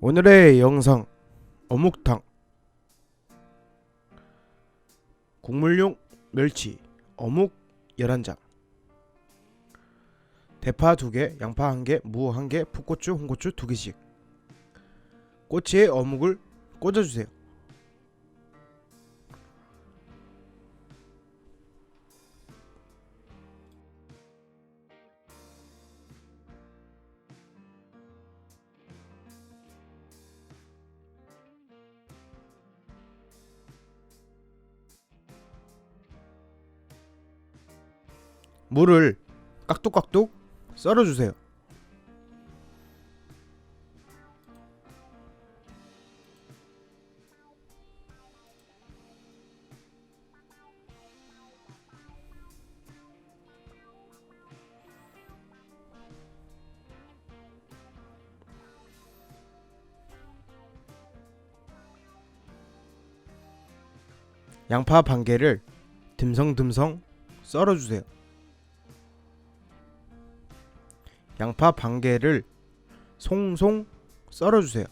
오늘의 영상 어묵탕. 국물용 멸치 어묵 11장. 대파 2개, 양파 1개, 무 1개, 풋고추, 홍고추 2개씩. 꼬치에 어묵을 꽂아주세요 물을 깍둑깍둑 썰어주세요 양파 반 개를 듬성듬성 썰어주세요. 양파 반 개를 송송 썰어주세요.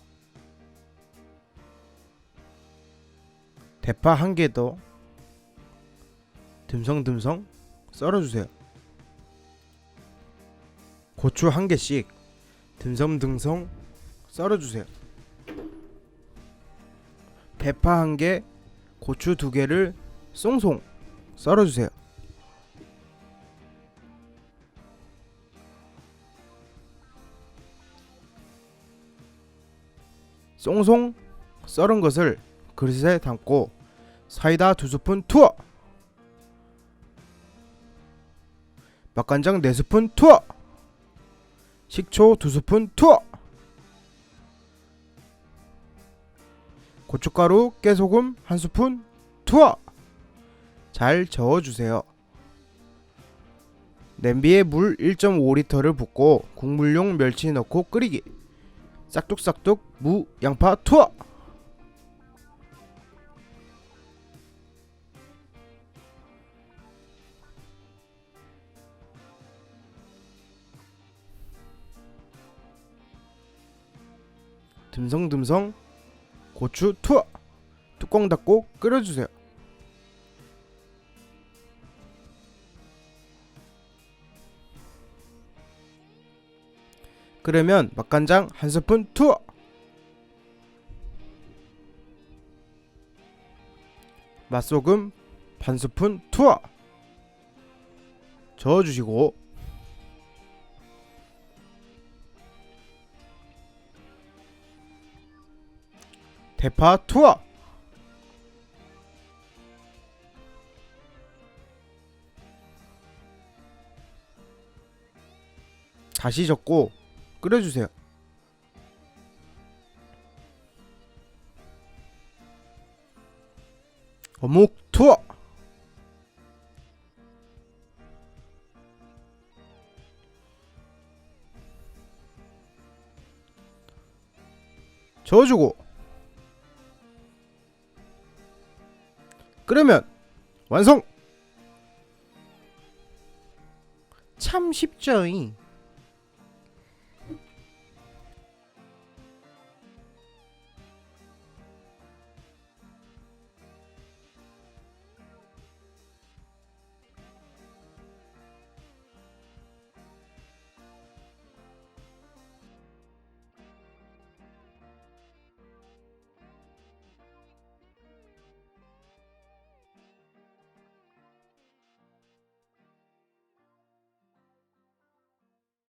대파 한 개 더 듬성듬성 썰어주세요. 고추 한 개씩 듬성듬성 썰어주세요. 대파 한 개, 고추 두 개를 송송 썰어주세요. 송송 썰은 것을 그릇에 담고 사이다 두 스푼 투어. 맛간장 네 스푼 투어. 식초 두 스푼 투어. 고춧가루 깨소금 한 스푼 투어. 잘 저어주세요. 냄비에 물 1.5리터를 붓고 국물용 멸치 넣고 끓이기 싹둑싹둑 무 양파 투어! 듬성듬성 고추 투어! 뚜껑 닫고 끓여주세요 끓으면 맛간장 한 스푼 투어. 맛소금 반 스푼 투어. 저어주시고. 대파 투어. 다시 젓고 끓여주세요. 어묵 투어! 저어주고! 끓으면 완성! 참 쉽죠잉